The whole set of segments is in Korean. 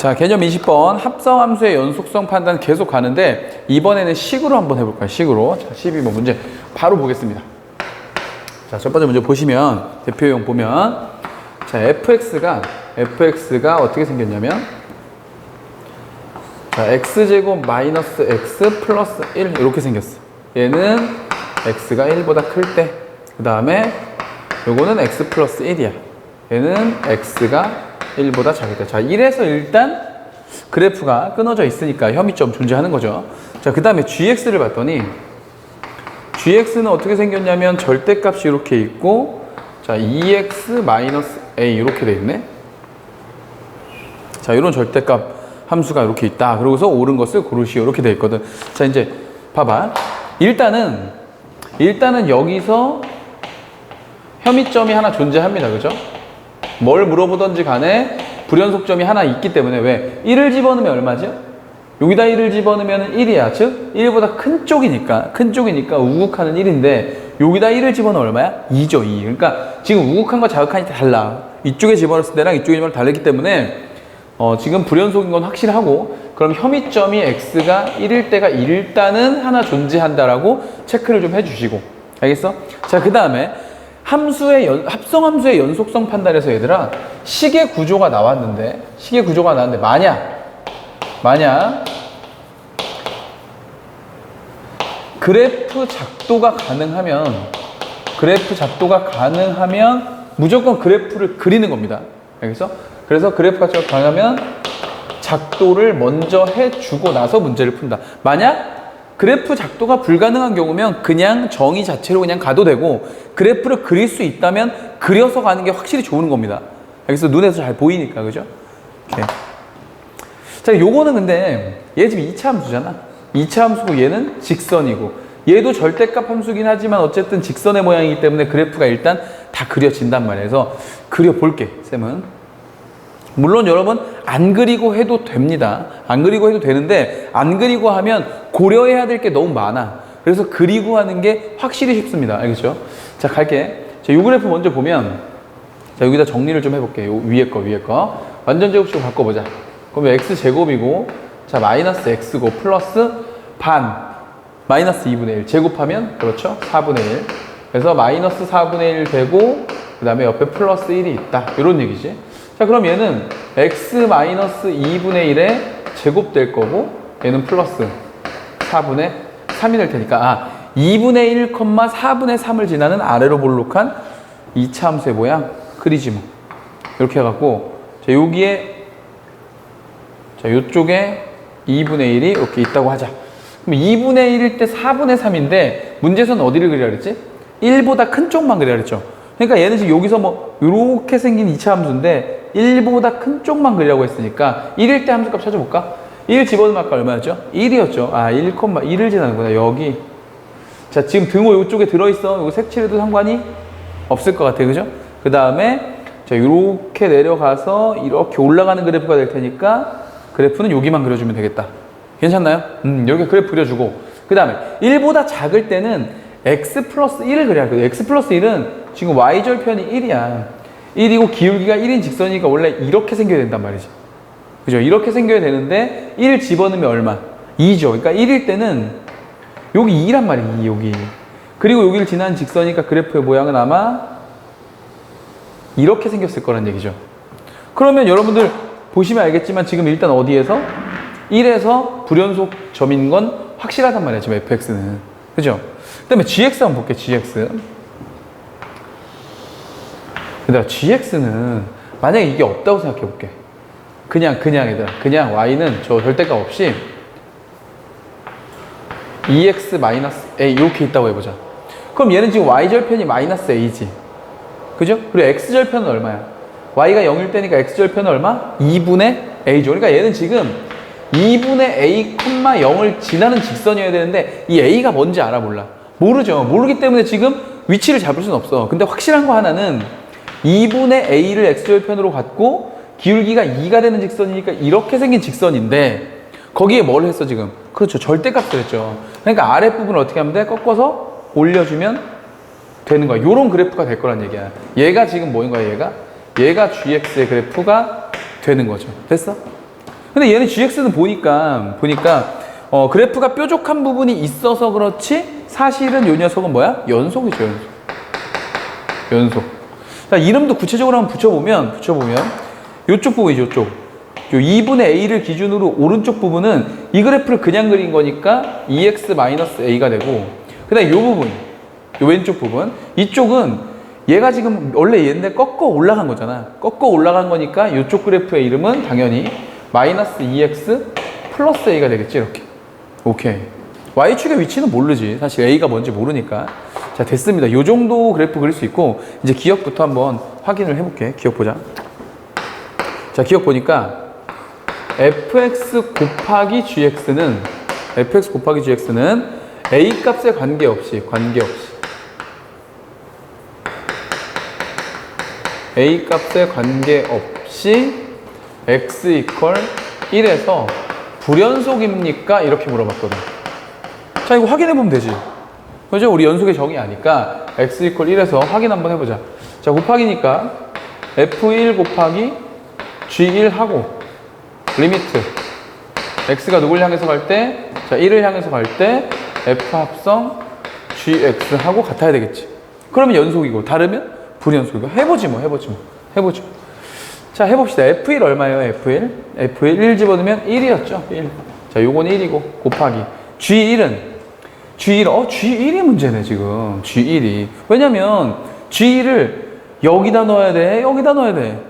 자, 개념 20번 합성함수의 연속성 판단 계속 가는데 이번에는 식으로 한번 해볼까요? 식으로. 자, 12번 문제 바로 보겠습니다. 자, 첫 번째 문제 보시면 대표용 보면 자, fx가 fx가 어떻게 생겼냐면 자, x제곱 마이너스 x 플러스 1 이렇게 생겼어. 얘는 x가 1보다 클 때. 그 다음에 요거는 x 플러스 1이야. 얘는 x가 1보다 작을 때. 자, 이래서 일단 그래프가 끊어져 있으니까 혐의점 존재하는 거죠. 자, 그 다음에 gx를 봤더니 gx는 어떻게 생겼냐면 절대값이 이렇게 있고 자, 2x 마이너스 a 이렇게 돼 있네. 자, 이런 절대값 함수가 이렇게 있다. 그러고서 옳은 것을 고르시오. 이렇게 돼 있거든. 자, 이제 봐봐. 일단은 일단은 여기서 혐의점이 하나 존재합니다. 그죠? 뭘 물어보던지 간에 불연속점이 하나 있기 때문에 왜? 1을 집어넣으면 얼마죠? 여기다 1을 집어넣으면 1이야. 즉 1보다 큰 쪽이니까 큰 쪽이니까 우극하는 1인데 여기다 1을 집어넣으면 얼마야? 2죠. 2. 그러니까 지금 우극한과 자극한이 달라. 이쪽에 집어넣었을 때랑 이쪽에 집어넣을 때 다르기 때문에 어, 지금 불연속인 건 확실하고 그럼 혐의점이 x가 1일 때가 일단은 하나 존재한다라고 체크를 좀 해주시고 알겠어? 자 그 다음에 함수의 연- 합성 함수의 연속성 판단에서 얘들아 식의 구조가 나왔는데 식의 구조가 나왔는데 만약 만약 그래프 작도가 가능하면 그래프 작도가 가능하면 무조건 그래프를 그리는 겁니다. 알겠어? 그래서 그래프가 가능하면 작도를 먼저 해주고 나서 문제를 푼다. 만약 그래프 작도가 불가능한 경우면 그냥 정의 자체로 그냥 가도 되고 그래프를 그릴 수 있다면 그려서 가는 게 확실히 좋은 겁니다. 알겠어? 눈에서 잘 보이니까 그죠? 이렇게. 자, 요거는 근데 얘 지금 2차 함수잖아. 2차 함수고 얘는 직선이고 얘도 절대값 함수긴 하지만 어쨌든 직선의 모양이기 때문에 그래프가 일단 다 그려진단 말이에요. 그래서 그려볼게, 쌤은. 물론 여러분 안 그리고 해도 됩니다. 안 그리고 해도 되는데 안 그리고 하면 고려해야 될 게 너무 많아. 그래서 그리고 하는 게 확실히 쉽습니다. 알겠죠? 자, 갈게. 자, 요 그래프 먼저 보면 자, 여기다 정리를 좀 해볼게. 요 위에 거, 위에 거. 완전 제곱식으로 바꿔보자. 그러면 x 제곱이고, 자, 마이너스 x고, 플러스 반, 마이너스 2분의 1. 제곱하면, 그렇죠? 4분의 1. 그래서 마이너스 4분의 1 되고, 그 다음에 옆에 플러스 1이 있다. 이런 얘기지. 자, 그럼 얘는 x 마이너스 2분의 1에 제곱될 거고, 얘는 플러스 4분의 3이 될 테니까, 아, 2분의 1, 4분의 3을 지나는 아래로 볼록한 2차 함수의 모양 그리지 뭐. 이렇게 해갖고, 자, 여기에, 자, 요쪽에 2분의 1이 이렇게 있다고 하자. 그럼 2분의 1일 때 4분의 3인데, 문제에서는 어디를 그리라 그랬지? 1보다 큰 쪽만 그리라 그랬죠. 그러니까 얘는 지금 여기서 뭐, 요렇게 생긴 2차 함수인데, 1보다 큰 쪽만 그리라고 했으니까, 1일 때 함수값 찾아볼까? 1 집어넣으면 아까 얼마였죠? 1이었죠. 아, 1, 1을 지나는구나. 여기. 자, 지금 등호 이쪽에 들어있어. 이거 색칠해도 상관이 없을 것 같아요. 그죠? 그 다음에, 자, 이렇게 내려가서 이렇게 올라가는 그래프가 될 테니까, 그래프는 여기만 그려주면 되겠다. 괜찮나요? 음, 이렇게 그래프 그려주고. 그 다음에, 1보다 작을 때는 x 플러스 1을 그려야 돼요. x 플러스 1은 지금 y절편이 1이야. 1이고 기울기가 1인 직선이니까 원래 이렇게 생겨야 된단 말이지. 그죠? 이렇게 생겨야 되는데 1 집어넣으면 얼마? 2죠. 그러니까 1일 때는 여기 2란 말이에요. 2 여기. 그리고 여기를 지난 직선이니까 그래프의 모양은 아마 이렇게 생겼을 거란 얘기죠. 그러면 여러분들 보시면 알겠지만 지금 일단 어디에서 1에서 불연속 점인 건 확실하단 말이에요. 지금 fx는. 그죠? 그 다음에 gx 한번 볼게요. gx. 얘들아 gx는 만약에 이게 없다고 생각해 볼게. 그냥 그냥 얘들아 그냥 y는 저 절대값 없이 2x 마이너스 a 이렇게 있다고 해보자. 그럼 얘는 지금 y절편이 마이너스 a지. 그죠? 그리고 x절편은 얼마야? y가 0일 때니까 x절편은 얼마? 2분의 a죠. 그러니까 얘는 지금 2분의 a, 0을 지나는 직선이어야 되는데 이 a가 뭔지 알아 몰라? 모르죠. 모르기 때문에 지금 위치를 잡을 수는 없어. 근데 확실한 거 하나는 2분의 a를 x절편으로 갖고 기울기가 2가 되는 직선이니까 이렇게 생긴 직선인데 거기에 뭘 했어 지금? 그렇죠. 절대값을 했죠. 그러니까 아랫부분을 어떻게 하면 돼? 꺾어서 올려주면 되는 거야. 요런 그래프가 될 거란 얘기야. 얘가 지금 뭐인 거야 얘가? 얘가 gx의 그래프가 되는 거죠. 됐어? 근데 얘는 GX는 보니까 보니까 어, 그래프가 뾰족한 부분이 있어서 그렇지 사실은 요 녀석은 뭐야? 연속이죠, 연속. 연속. 자, 이름도 구체적으로 한번 붙여보면 붙여보면 요쪽 부분이죠, 요쪽. 요 2분의 a를 기준으로 오른쪽 부분은 이 그래프를 그냥 그린 거니까 2x-a가 되고 그 다음에 요 부분, 요 왼쪽 부분 이쪽은 얘가 지금 원래 얘인데 꺾어 올라간 거잖아. 꺾어 올라간 거니까 이쪽 그래프의 이름은 당연히 마이너스 2x 플러스 a가 되겠지 이렇게. 오케이. y축의 위치는 모르지. 사실 a가 뭔지 모르니까. 자 됐습니다. 요 정도 그래프 그릴 수 있고 이제 기억부터 한번 확인을 해볼게. 기억 보자. 자 기억 보니까 fx 곱하기 gx는 fx 곱하기 gx는 a 값에 관계없이 관계없이 a 값에 관계없이 x 이퀄 1에서 불연속입니까? 이렇게 물어봤거든. 자 이거 확인해 보면 되지. 그죠? 우리 연속의 정의 아니까 x 이퀄 1에서 확인 한번 해보자. 자 곱하기니까 f1 곱하기 g1 하고 리미트 x가 누굴 향해서 갈 때? 자 1을 향해서 갈 때 f 합성 gx 하고 같아야 되겠지. 그러면 연속이고 다르면 불연속이고 해보지 뭐 해보지 뭐 해보죠. 자 해봅시다. f1 얼마예요? f1 f1 1 집어넣으면 1이었죠. 1. 자 요건 1이고 곱하기 g1은 G1, 어, G1이 문제네, 지금. G1이. 왜냐면, G1을 여기다 넣어야 돼, 여기다 넣어야 돼.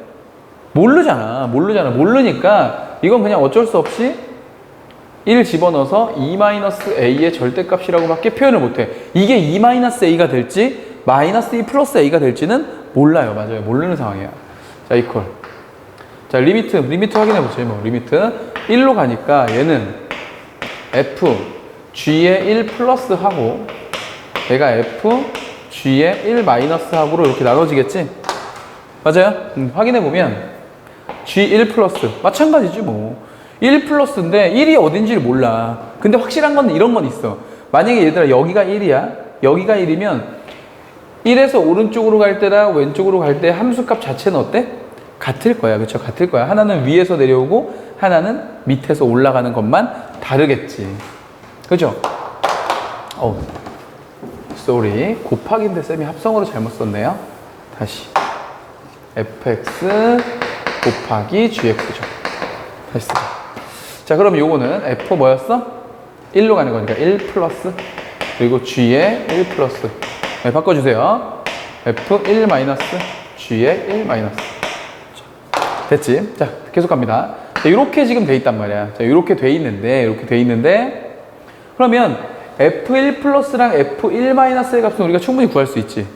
모르잖아, 모르잖아. 모르니까, 이건 그냥 어쩔 수 없이 1 집어넣어서 2-a의 절대값이라고 밖에 표현을 못해. 이게 2-a가 될지, 마이너스 2 플러스 a가 될지는 몰라요. 맞아요. 모르는 상황이야. 자, 이퀄. 자, 리미트, 리미트 확인해 보죠. 뭐, 리미트. 1로 가니까 얘는 f, g에 1 플러스 하고 얘가 f, g에 1 마이너스 하고로 이렇게 나눠지겠지? 맞아요? 음, 확인해 보면 g 1 플러스 마찬가지지 뭐. 1 플러스인데 1이 어딘지를 몰라. 근데 확실한 건 이런 건 있어. 만약에 얘들아 여기가 1이야. 여기가 1이면 1에서 오른쪽으로 갈 때랑 왼쪽으로 갈 때 함수값 자체는 어때? 같을 거야. 그렇죠? 같을 거야. 하나는 위에서 내려오고 하나는 밑에서 올라가는 것만 다르겠지. 그죠? 어, 쏘리. 곱하기인데 쌤이 합성으로 잘못 썼네요. 다시. fx 곱하기 gx죠. 쓰자. 자, 그럼 요거는 f 뭐였어? 1로 가는 거니까 1 플러스 그리고 g에 1 플러스 네, 바꿔주세요. f 1 마이너스 g에 1 마이너스 자, 됐지? 자, 계속 갑니다. 자, 이렇게 지금 돼 있단 말이야. 자, 이렇게 돼 있는데, 이렇게 돼 있는데, 그러면 F1 플러스랑 F1 마이너스의 값은 우리가 충분히 구할 수 있지.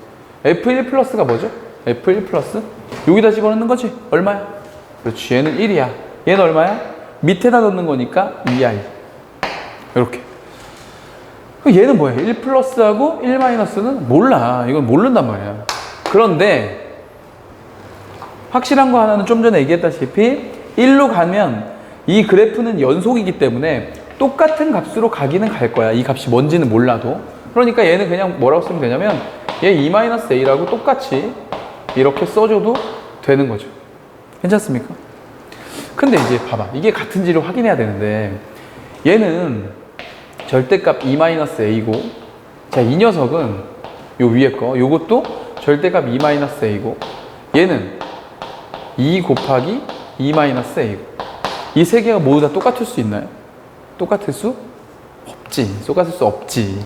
F1 플러스가 뭐죠? F1 플러스? 여기다 집어넣는 거지? 얼마야? 그렇지. 얘는 1이야. 얘는 얼마야? 밑에다 넣는 거니까 2i. 이렇게. 그럼 얘는 뭐야? 1 플러스하고 1 마이너스는 몰라. 이건 모른단 말이야. 그런데 확실한 거 하나는 좀 전에 얘기했다시피 1로 가면 이 그래프는 연속이기 때문에 똑같은 값으로 가기는 갈 거야. 이 값이 뭔지는 몰라도. 그러니까 얘는 그냥 뭐라고 쓰면 되냐면 얘 2-a라고 똑같이 이렇게 써줘도 되는 거죠. 괜찮습니까? 근데 이제 봐봐. 이게 같은지를 확인해야 되는데 얘는 절대값 2-a고 자, 이 녀석은 요 위에 거 요것도 절대값 2-a고 얘는 2 곱하기 2-a고 이 세 개가 모두 다 똑같을 수 있나요? 똑같을 수 없지. 똑같을 수 없지.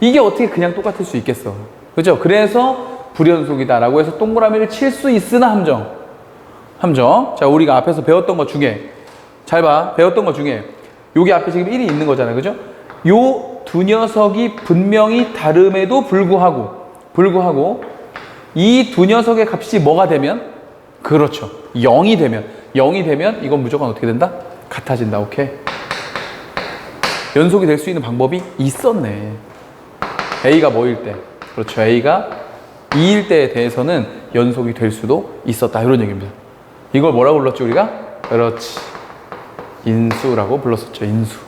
이게 어떻게 그냥 똑같을 수 있겠어. 그죠? 그래서 불연속이다라고 해서 동그라미를 칠 수 있으나 함정. 함정. 자, 우리가 앞에서 배웠던 것 중에 잘 봐. 배웠던 것 중에 여기 앞에 지금 1이 있는 거잖아요. 그죠? 요 두 녀석이 분명히 다름에도 불구하고 불구하고 이 두 녀석의 값이 뭐가 되면 그렇죠. 0이 되면 0이 되면 이건 무조건 어떻게 된다? 같아진다. 오케이. 연속이 될 수 있는 방법이 있었네. A가 뭐일 때? 그렇죠. A가 2일 때에 대해서는 연속이 될 수도 있었다. 이런 얘기입니다. 이걸 뭐라고 불렀죠, 우리가? 그렇지. 인수라고 불렀었죠. 인수.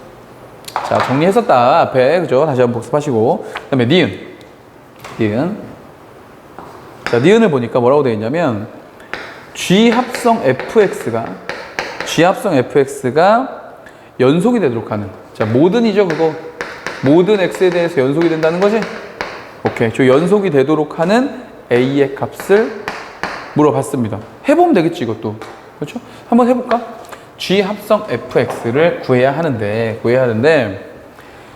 자, 정리했었다. 앞에. 그죠? 다시 한번 복습하시고. 그 다음에 니은. 니은. 자, 니은을 보니까 뭐라고 되어 있냐면 G 합성 fx가 G합성 fx가 연속이 되도록 하는 자 모든이죠 그거 모든 x에 대해서 연속이 된다는 거지 오케이 저 연속이 되도록 하는 a의 값을 물어봤습니다 해보면 되겠지 이것도. 그렇죠? 한번 해볼까? G 합성 fx를 구해야 하는데 구해야 하는데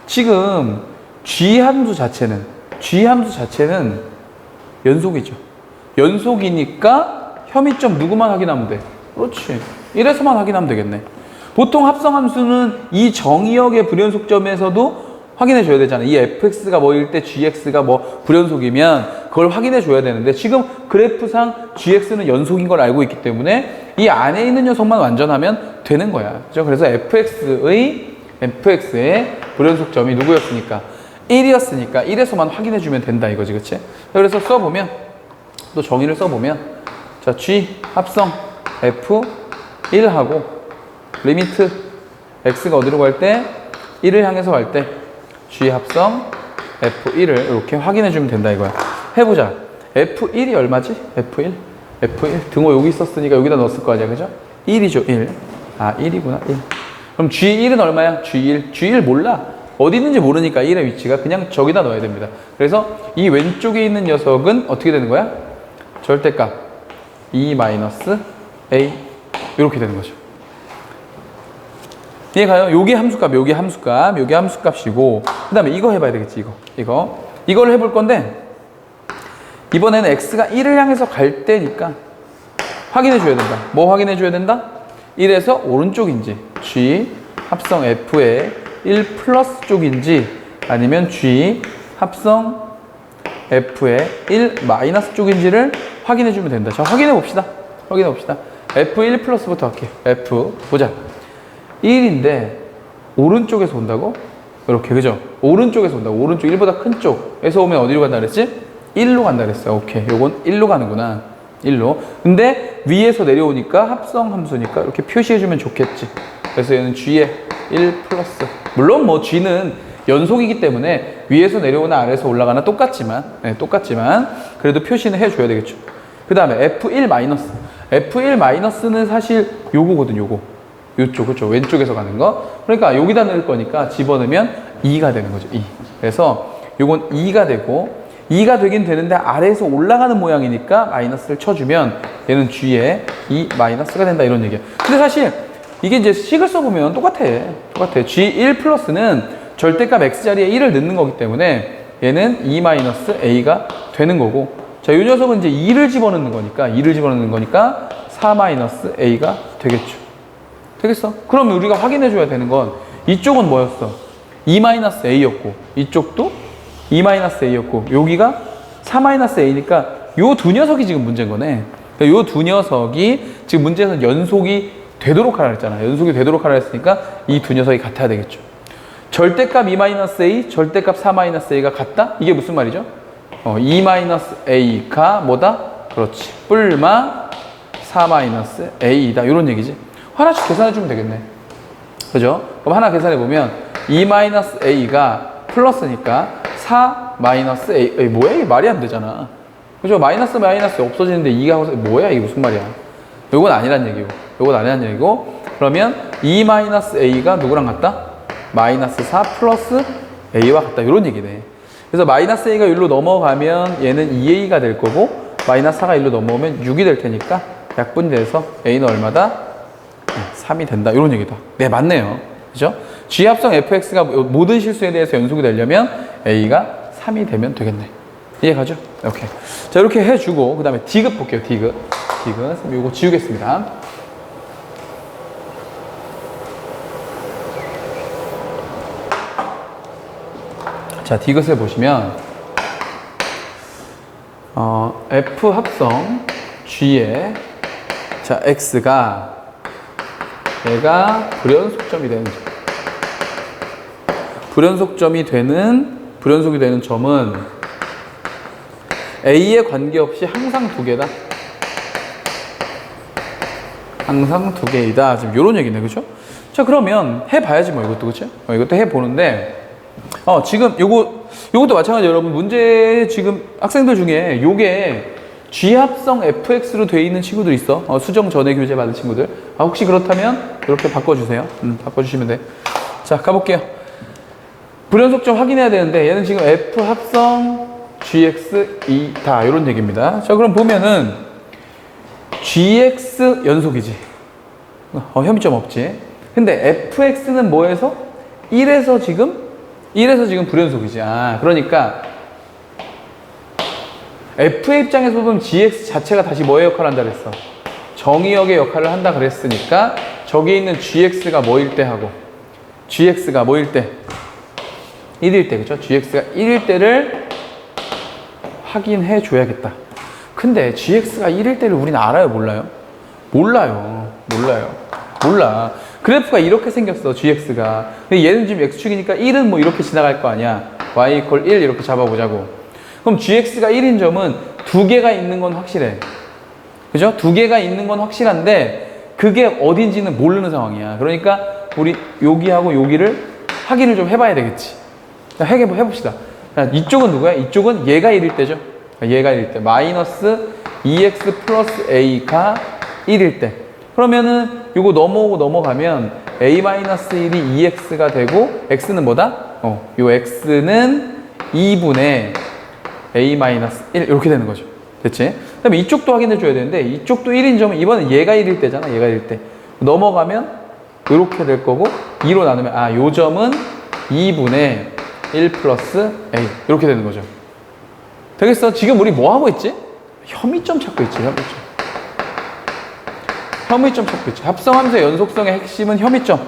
지금 g 함수 자체는 g 함수 자체는 연속이죠. 연속이니까 혐의점 누구만 확인하면 돼? 그렇지. 1에서만 확인하면 되겠네. 보통 합성 함수는 이 정의역의 불연속점에서도 확인해 줘야 되잖아. 이 fx가 뭐일 때 gx가 뭐 불연속이면 그걸 확인해 줘야 되는데 지금 그래프상 gx는 연속인 걸 알고 있기 때문에 이 안에 있는 녀석만 완전하면 되는 거야. 그죠? 그래서 fx의 fx의 불연속점이 누구였으니까 1이었으니까 1에서만 확인해 주면 된다 이거지. 그치? 그래서 써 보면 또 정의를 써 보면 자 g 합성 f 1하고 리미트 x가 어디로 갈 때 1을 향해서 갈 때 g 합성 f1을 이렇게 확인해 주면 된다 이거야. 해보자. f1이 얼마지? f1? f1 등호 여기 있었으니까 여기다 넣었을 거 아니야, 그죠? 1이죠, 1. 아, 1이구나, 1. 그럼 g1은 얼마야? g1. g1 몰라. 어디 있는지 모르니까 1의 위치가 그냥 저기다 넣어야 됩니다. 그래서 이 왼쪽에 있는 녀석은 어떻게 되는 거야? 절대값 2 마이너스 a 이렇게 되는 거죠. 이해가요? 요게 함수값, 요게 함수값, 요게 함수값이고. 그 다음에 이거 해봐야 되겠지 이거. 이거. 이걸 해볼 건데 이번에는 x가 1을 향해서 갈 때니까 확인해 줘야 된다. 뭐 확인해 줘야 된다? 1에서 오른쪽인지 g 합성 f의 1 플러스 쪽인지 아니면 g 합성 f의 1 마이너스 쪽인지를 확인해 주면 된다. 자 확인해 봅시다. 확인해 봅시다. f1 플러스부터 할게요. f. 보자 1인데 오른쪽에서 온다고? 이렇게 그죠? 오른쪽에서 온다고. 오른쪽 1보다 큰 쪽에서 오면 어디로 간다 그랬지? 1로 간다 그랬어요 오케이. 요건 1로 가는구나. 1로. 근데 위에서 내려오니까 합성 함수니까 이렇게 표시해주면 좋겠지. 그래서 얘는 g의 1 플러스. 물론 뭐 g는 연속이기 때문에 위에서 내려오나 아래에서 올라가나 똑같지만 네, 똑같지만 그래도 표시는 해줘야 되겠죠. 그 다음에 f1 마이너스. F1 마이너스는 사실 요거거든 요거 요쪽 그렇죠. 왼쪽에서 가는 거. 그러니까 여기다 넣을 거니까 집어넣으면 2가 되는 거죠 2 그래서 요건 2가 되고 2가 되긴 되는데 아래에서 올라가는 모양이니까 마이너스를 쳐주면 얘는 G에 2 마이너스가 된다 이런 얘기야. 근데 사실 이게 이제 식을 써보면 똑같아. 똑같아. G1 플러스는 절대값 X자리에 1을 넣는 거기 때문에 얘는 2 마이너스 A가 되는 거고. 자, 이 녀석은 이제 2를 집어넣는 거니까 2를 집어넣는 거니까 4 마이너스 A가 되겠죠 되겠어? 그럼 우리가 확인해 줘야 되는 건 이쪽은 뭐였어? 2-a였고 이쪽도 2-a였고 여기가 4-a니까 요 두 녀석이 지금 문제인 거네. 요두 녀석이 지금 문제에서 연속이 되도록 하라 했잖아. 연속이 되도록 하라 했으니까 이 두 녀석이 같아야 되겠죠. 절대값 2-a, 절대값 4-a가 같다? 이게 무슨 말이죠? 어, 2-a가 뭐다? 그렇지. 뿔마 4-a이다. 이런 얘기지. 하나씩 계산해 주면 되겠네. 그죠? 그럼 하나 계산해 보면 2-a가 플러스니까 4-a. 에이, 뭐야? 말이 안 되잖아. 그죠? 마이너스 마이너스 없어지는데 2가 뭐야? 이게 무슨 말이야? 요건 아니란 얘기고. 요건 아니란 얘기고. 그러면 2-a가 누구랑 같다? 마이너스 4 플러스 a와 같다. 이런 얘기네. 그래서 마이너스 a가 1로 넘어가면 얘는 2a가 될 거고 마이너스 4가 1로 넘어오면 6이 될 테니까 약분이 돼서 a는 얼마다? 3이 된다. 이런 얘기다. 네, 맞네요. 그죠? G합성 fx가 모든 실수에 대해서 연속이 되려면 a가 3이 되면 되겠네. 이해가죠? 오케이. 자, 이렇게 해주고, 그 다음에 디귿 볼게요, 디귿. 디귿. 이거 지우겠습니다. 자, 디귿을 보시면, 어, f 합성 g에, 자, x가 얘가 불연속점이 되는 점. 불연속점이 되는 불연속이 되는 점은 A에 관계없이 항상 두 개다. 항상 두 개이다. 지금 이런 얘기네, 그죠? 자 그러면 해봐야지 뭐 이것도 그죠? 어, 이것도 해보는데 어 지금 요거 요것도 마찬가지 여러분 문제 지금 학생들 중에 요게 G합성 fx로 되어 있는 친구들 있어. 어, 수정 전에 교재 받은 친구들. 아, 혹시 그렇다면 이렇게 바꿔주세요. 음, 바꿔주시면 돼. 자, 가볼게요. 불연속 좀 확인해야 되는데 얘는 지금 f 합성 gx 2다 이런 얘기입니다. 자, 그럼 보면은 gx 연속이지. 어, 혐의점 없지. 근데 fx는 뭐에서? 1에서 지금 1에서 지금 불연속이지. 아, 그러니까 F의 입장에서 보면 GX 자체가 다시 뭐의 역할을 한다 그랬어? 정의역의 역할을 한다 그랬으니까 저기 있는 GX가 뭐일 때 하고 GX가 뭐일 때? 1일 때, 그죠? GX가 1일 때를 확인해 줘야겠다. 근데 GX가 1일 때를 우리는 알아요, 몰라요? 몰라요. 몰라요. 몰라. 그래프가 이렇게 생겼어, GX가. 근데 얘는 지금 X축이니까 1은 뭐 이렇게 지나갈 거 아니야. Y 이퀄 1 이렇게 잡아보자고. 그럼 GX가 1인 점은 두 개가 있는 건 확실해. 그죠? 두 개가 있는 건 확실한데 그게 어딘지는 모르는 상황이야. 그러니까 우리 여기하고 여기를 확인을 좀 해봐야 되겠지. 자, 해보 해봅시다. 자, 이쪽은 누구야? 이쪽은 얘가 1일 때죠. 얘가 1일 때. 마이너스 2x 플러스 a가 1일 때. 그러면은 요거 넘어오고 넘어가면 a 마이너스 1이 2x가 되고 x는 뭐다? 어, 요 x는 2분의 a 마이너스 1 이렇게 되는 거죠. 됐지? 그 다음에 이쪽도 확인해 줘야 되는데 이쪽도 1인 점은 이번엔 얘가 1일 때잖아. 얘가 1일 때. 넘어가면 이렇게 될 거고 2로 나누면 아, 요 점은 2분의 1 플러스 a 이렇게 되는 거죠. 되겠어? 지금 우리 뭐 하고 있지? 혐의점 찾고 있지. 혐의점. 혐의점 찾고 있지. 합성함수의 연속성의 핵심은 혐의점.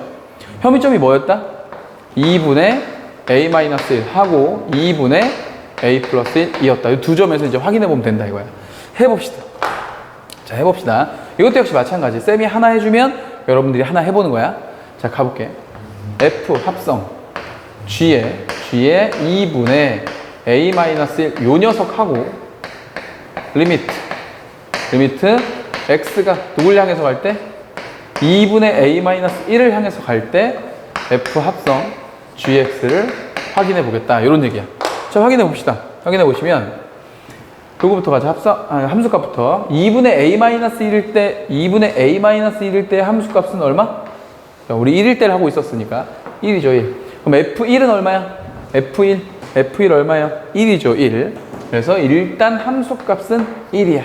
혐의점이 뭐였다? 2분의 a 마이너스 1 하고 2분의 a 플러스 1이었다. 이 두 점에서 이제 확인해 보면 된다 이거야. 해봅시다. 자, 해봅시다. 이것도 역시 마찬가지. 쌤이 하나 해주면 여러분들이 하나 해보는 거야. 자, 가볼게. F 합성 G에 G에 2분의 a 마이너스 1요 녀석하고 리미트 리미트 x가 누굴 향해서 갈 때? 2분의 a 마이너스 1을 향해서 갈 때 f 합성 gx를 확인해 보겠다. 이런 얘기야. 자, 확인해 봅시다. 확인해 보시면 요거부터 가자. 합성 아, 함수값부터 2분의 a 마이너스 1일 때 2분의 a 마이너스 1일 때 함수값은 얼마? 자, 우리 1일 때를 하고 있었으니까 1이죠, 1. 그럼 f1은 얼마야? f1 f1 얼마야? 1이죠, 1. 그래서 일단 함수값은 1이야.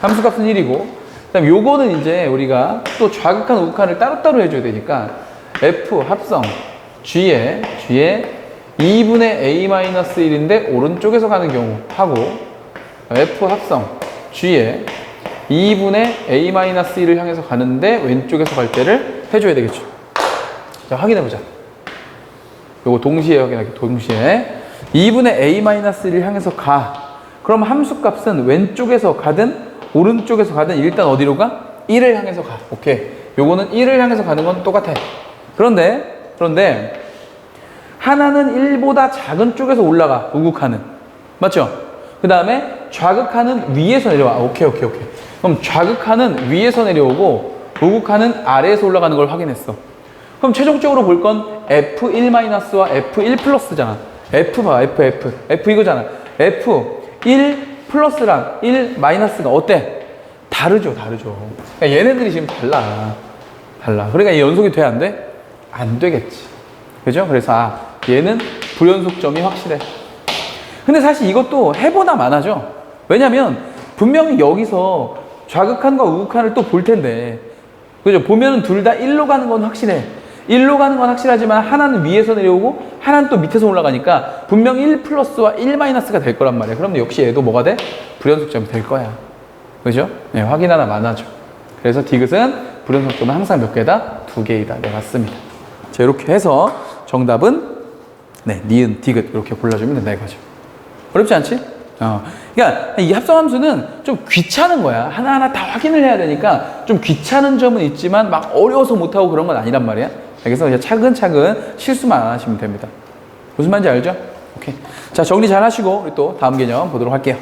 함수값은 1이고 그다음 요거는 이제 우리가 또 좌극한 우극한을 따로따로 해줘야 되니까 f 합성 g에 g에 2분의 a 마이너스 1인데 오른쪽에서 가는 경우 하고 f 합성 g에 2분의 a 마이너스 1을 향해서 가는데 왼쪽에서 갈 때를 해줘야 되겠죠. 자 확인해 보자. 요거 동시에 확인할게 동시에 2분의 a 마이너스 1을 향해서 가. 그럼 함수값은 왼쪽에서 가든 오른쪽에서 가든 일단 어디로 가? 1을 향해서 가. 오케이. 요거는 1을 향해서 가는 건 똑같아. 그런데 그런데 하나는 1보다 작은 쪽에서 올라가. 우극하는. 맞죠? 그 다음에 좌극하는 위에서 내려와. 오케이, 오케이, 오케이. 그럼 좌극하는 위에서 내려오고 우극하는 아래에서 올라가는 걸 확인했어. 그럼 최종적으로 볼 건 F1-와 F1 플러스잖아. F 봐, F, F. F 이거잖아. F1 플러스랑 1 마이너스가 어때? 다르죠, 다르죠. 그러니까 얘네들이 지금 달라. 달라. 그러니까 이 연속이 돼, 안 돼? 안 되겠지. 그죠? 그래서 아, 얘는 불연속점이 확실해. 근데 사실 이것도 해보나 마나죠. 왜냐면 분명히 여기서 좌극한과 우극한을 또 볼 텐데. 그죠? 보면은 둘 다 1로 가는 건 확실해. 1로 가는 건 확실하지만 하나는 위에서 내려오고 하나는 또 밑에서 올라가니까 분명 1 플러스와 1 마이너스가 될 거란 말이야. 그럼 역시 얘도 뭐가 돼? 불연속점이 될 거야. 그죠? 네, 확인 하나 많아죠. 그래서 디귿은 불연속점은 항상 몇 개다? 두 개이다. 네, 맞습니다. 자, 이렇게 해서 정답은 네, 니은, 디귿 이렇게 골라주면 된다 이거죠. 어렵지 않지? 어. 그러니까 이 합성함수는 좀 귀찮은 거야. 하나하나 다 확인을 해야 되니까 좀 귀찮은 점은 있지만 막 어려워서 못하고 그런 건 아니란 말이야. 그래서 그냥 차근차근 실수만 안 하시면 됩니다. 무슨 말인지 알죠? 오케이. 자, 정리 잘 하시고 우리 또 다음 개념 보도록 할게요.